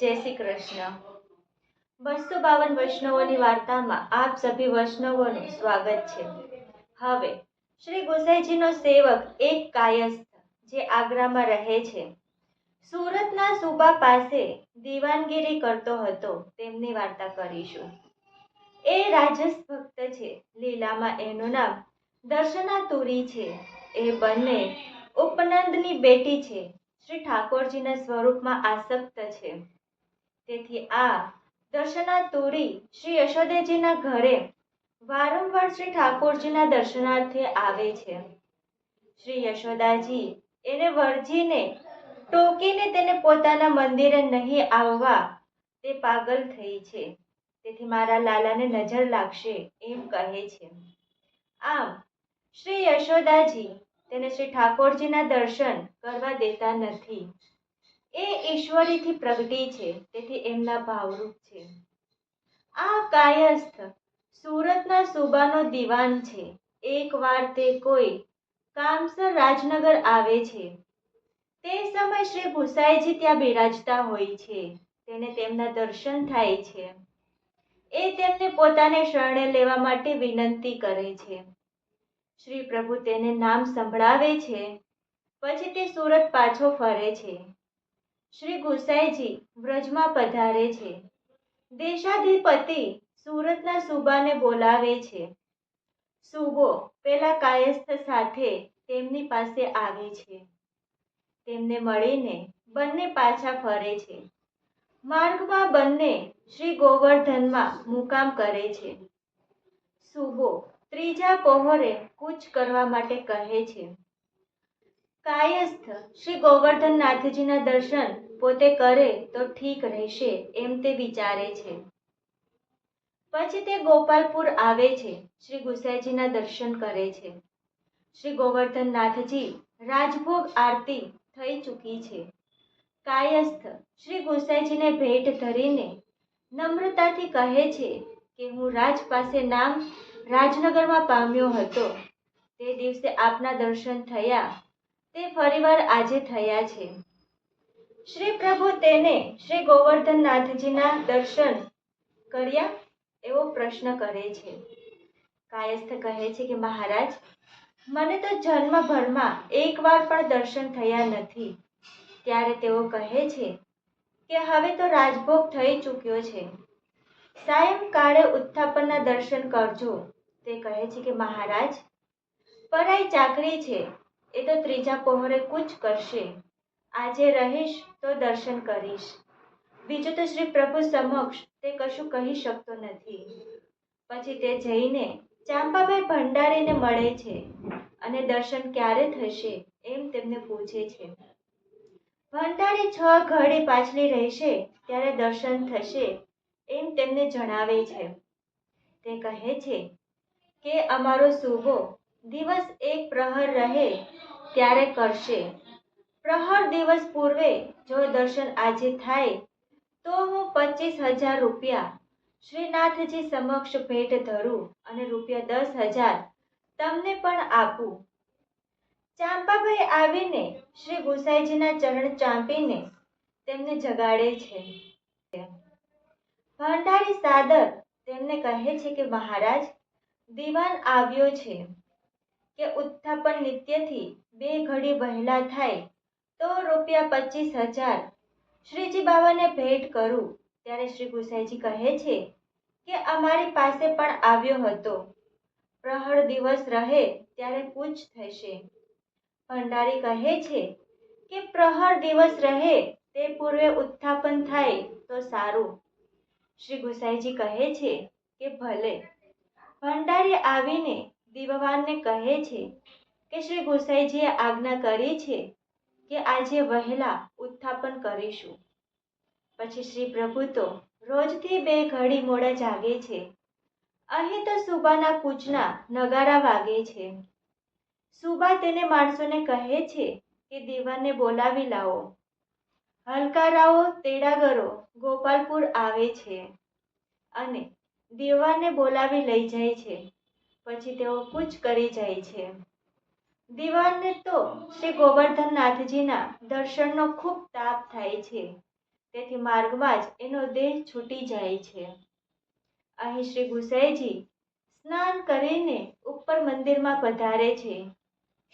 જય શ્રી કૃષ્ણ. બસો બાવન વૈષ્ણવોની વાર્તામાં આપ સભી વૈષ્ણવોનું સ્વાગત છે. હવે, શ્રી ગોસાઈજીનો સેવક એક કાયસ્થ, જે આગ્રામાં રહે છે. સુરતના સુબા પાસે દીવાનગીરી કરતો હતો, તેમની વાર્તા કરીશું. એ રાજસ ભક્ત છે, લીલામાં એનું નામ દર્શનાતુરી છે. એ બંને ઉપનંદની બેટી છે. શ્રી ઠાકોરજીના સ્વરૂપમાં આસક્ત છે. તેથી આ દર્શના તુરી શ્રી યશોદેજીના ઘરે વારંવાર શ્રી ઠાકોરજીના દર્શનાર્થે આવે છે. શ્રી યશોદાજી એને વરજીને ટોકીને તેને પોતાના મંદિરે નહીં આવવા તે પાગલ થઈ છે. તેથી મારા લાલાને નજર લાગશે એમ કહે છે. આમ શ્રી યશોદાજી તેને શ્રી ઠાકોરજીના દર્શન કરવા દેતા નથી. એ ઈશ્વરીથી પ્રગટી છે, તેથી એમના ભાવરૂપ છે. આ કાયસ્થ સુરતના સુબાનો દીવાન છે. એકવાર તે કોઈ કામસર રાજનગર આવે છે. તે સમય શ્રી ભૂસાઈજી ત્યાં બિરાજતા હોય છે. તેને તેમના દર્શન થાય છે. એ તેમને પોતાને શરણે લેવા માટે વિનંતી કરે છે. શ્રી પ્રભુ તેને નામ સંભળાવે છે. પછી તે સુરત પાછો ફરે છે. શ્રી ગુસાઈજી વ્રજમાં પધારે છે. દેશાધિપતિ સુરતના સુબાને બોલાવે છે. સુબો પેલા કાયસ્થ સાથે તેમની પાસે આવે છે. તેમને મળીને બંને પાછા ફરે છે. માર્ગમાં બંને શ્રી ગોવર્ધનમાં મુકામ કરે છે. સુબો ત્રીજા પહોરે કૂચ કરવા માટે કહે છે. કાયસ્થ શ્રી ગોવર્ધનનાથજીના દર્શન પોતે કરે તો ઠીક રહેશે એમ તે વિચારે છે. પછી તે ગોપાલપુર આવે છે, શ્રી ગુસાઈજીના દર્શન કરે છે. શ્રી ગોવર્ધનનાથજી રાજભોગ આરતી થઈ ચૂકી છે. કાયસ્થ શ્રી ગુસાઈજીને ભેટ ધરીને નમ્રતાથી કહે છે કે હું રાજ પાસે નામ રાજનગરમાં પામ્યો હતો. તે દિવસે આપના દર્શન થયા તે ફરીવાર આજે થયા છે. શ્રી પ્રભુ તેને શ્રી ગોવર્ધનનાથજીના દર્શન કર્યા એવો પ્રશ્ન કરે છે. કાયસ્થ કહે છે કે, મહારાજ, મને તો જન્મભરમાં એકવાર પણ દર્શન થયા નથી. ત્યારે તેઓ કહે છે કે, હવે તો રાજભોગ થઈ ચૂક્યો છે. સાયંકાળે ઉત્થાપનના દર્શન કરજો. તે કહે છે કે, મહારાજ, પરાઈ ચાકરી છે. એ તો ત્રીજા પહોરે કૂચ કરશે. આજે રહીશ તો દર્શન કરીશ. બીજું તો શ્રી પ્રભુ સમક્ષ તે કશું કહી શકતો નથી. પછી તે જઈને ચાંપાભાઈ ભંડારીને મળે છે અને દર્શન ક્યારે થશે એમ તેમને પૂછે છે. ભંડારી છ ઘડી પાછલી રહેશે ત્યારે દર્શન થશે એમ તેમને જણાવે છે. તે કહે છે કે અમારો સુબો દિવસ એક પ્રહર રહે ત્યારે કરશે. પ્રહર દિવસ પૂર્વે જો દર્શન આજે થાય, તો હું પચીસ હજાર રૂપિયા શ્રીનાથજી સમક્ષ ભેટ ધરું અને રૂપિયા દસ હજાર તમને પણ આપું. ચાંપાભાઈ આવીને શ્રી ગુસાઈજીના ચરણ ચાંપીને તેમને જગાડે છે. ભંડારી સાદર તેમને કહે છે કે, મહારાજ, દિવાન આવ્યો છે. કે ઉત્થાપન નિત્યથી બે ઘડી વહેલા થાય, તો રૂપિયા પચીસ હજાર. શ્રીજી બાબાને ભેટ કરું, ત્યારે શ્રી ગુસાઈજી કહે છે કે અમારી પાસે પણ આવ્યો હતો. પ્રહર દિવસ રહે ત્યારે પૂછ થશે. ભંડારી કહે છે કે પ્રહર દિવસ રહે તે પૂર્વે ઉત્થાપન થાય તો સારું. શ્રી ગુસાઈજી કહે છે કે ભલે. ભંડારી આવીને દીવાનને કહે છે કે શ્રી ગુસાઈજીએ આજ્ઞા કરી છે કે આજે વહેલા ઉત્થાપન કરીશું. પછી શ્રી પ્રભુ તો રોજથી બે ઘડી મોડા જાગે છે. અહીં તો સુબાના કૂચના નગારા વાગે છે. સુબા તેને માણસોને કહે છે કે દીવાને બોલાવી લાવો. હલકારાઓ, તેડાગરો, ગોપાલપુર આવે છે અને દીવાને બોલાવી લઈ જાય છે. પછી તેઓ કૂચ કરી જાય છે. દિવાનને તો શ્રી ગોવર્ધનનાથજીના દર્શનનો ખૂબ તાપ થાય છે. તેથી માર્ગમાં જ એનો દેહ છૂટી જાય છે. અહીં શ્રી ગુસાઈજી સ્નાન કરીને ઉપર મંદિરમાં પધારે છે.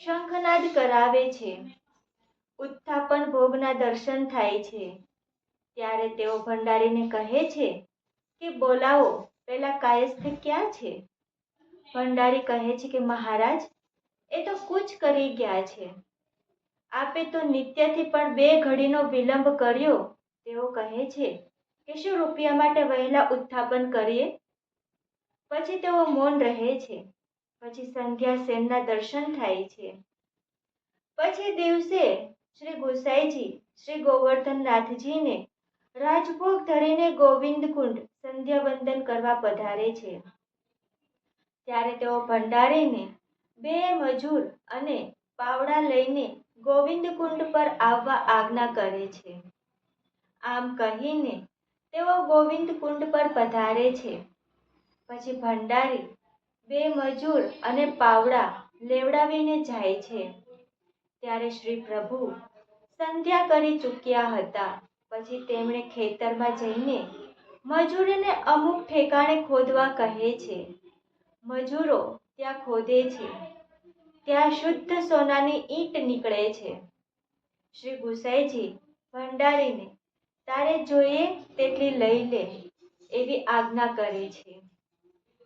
શંખનાદ કરાવે છે. ઉત્થાપન ભોગના દર્શન થાય છે. ત્યારે તેઓ ભંડારીને કહે છે કે, બોલાવો, પેલા કાયસ્થ ક્યાં છે? ભંડારી કહે છે કે, મહારાજ, એ તો કૂચ કરી ગયા છે. આપે તો નિત્યથી પણ બે ઘડીનો વિલંબ કર્યો. તેઓ કહે છે કે, શું રૂપિયા માટે વહેલા ઉત્થાપન કરીએ? પછી તેઓ મૌન રહે છે. પછી સંધ્યા સેનના દર્શન થાય છે. પછી દિવસે શ્રી ગુસાઈજી, શ્રી ગોવર્ધનનાથજીને રાજભોગ ધરીને ગોવિંદકુંડ સંધ્યા વંદન કરવા પધારે છે. ત્યારે તેઓ ભંડારીને બે મજૂર અને પાવડા લઈને ગોવિંદકુંડ પર આવવા આજ્ઞા કરે છે. આમ કહીને તેઓ ગોવિંદકુંડ પર પધારે છે. પછી ભંડારી બે મજૂર અને પાવડા લેવડાવીને જાય છે. ત્યારે શ્રી પ્રભુ સંધ્યા કરી ચૂક્યા હતા. પછી તેમણે ખેતરમાં જઈને મજૂરને અમુક ઠેકાણે ખોદવા કહે છે. મજૂરો ત્યાં ખોદે છે. ત્યાં શુદ્ધ સોનાની ઈંટ નીકળે છે. શ્રી ગુસાઈજી ભંડારીને, તારે જોઈએ તેટલી લઈ લે એવી આજ્ઞા કરે છે.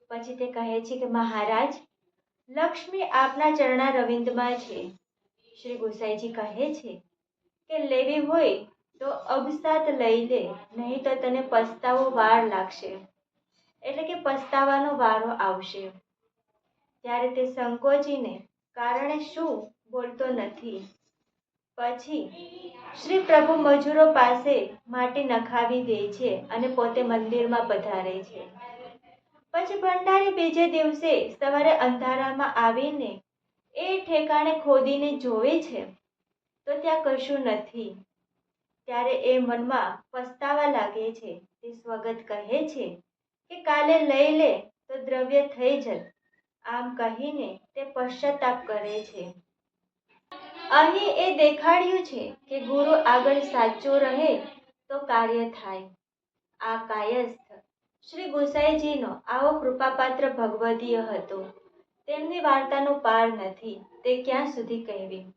પછી તે કહે છે કે, મહારાજ, લક્ષ્મી આપના ચરણા રવિંદમાં છે. શ્રી ગુસાઈજી કહે છે કે, લેવી હોય તો અબસાત લઈ લે, નહીં તો તને પસ્તાવો વાર લાગશે. એટલે કે પસ્તાવાનો વારો આવશે. ત્યારે તે સંકોચીને કારણે શું બોલતો નથી. પછી શ્રી પ્રભુ મજૂરો પાસે માટી નખાવી દે છે અને પોતે મંદિરમાં પધારે છે. પછી ભંડારી બીજે દિવસે સવારે અંધારામાં આવીને એ ઠેકાણે ખોદીને જોવે છે, તો ત્યાં કશું નથી. ત્યારે એ મનમાં પસ્તાવા લાગે છે, તે સ્વગત કહે છે કે કાલે લઈ લે તો દ્રવ્ય થઈ જત. આમ કહીને તે પશ્ચાતાપ કરે છે. અહીં એ દેખાડ્યું છે કે ગુરુ આગળ સાચો રહે તો કાર્ય થાય. આ કાયસ્થ શ્રી ગુસાઈજીનો આવો કૃપાપાત્ર ભગવદીય હતો. તેમની વાર્તાનો પાર નથી, તે ક્યાં સુધી કહેવી?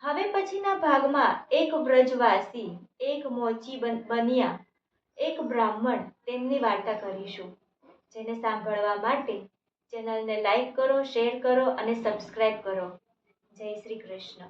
હવે પછીના ભાગમાં એક વ્રજવાસી, એક મોચી બન- બન્યા. એક બ્રાહ્મણ તેમની વાર્તા કરીશું. જેને સાંભળવા માટે ચેનલને લાઈક કરો, શેર કરો અને સબસ્ક્રાઈબ કરો. જય શ્રી કૃષ્ણ.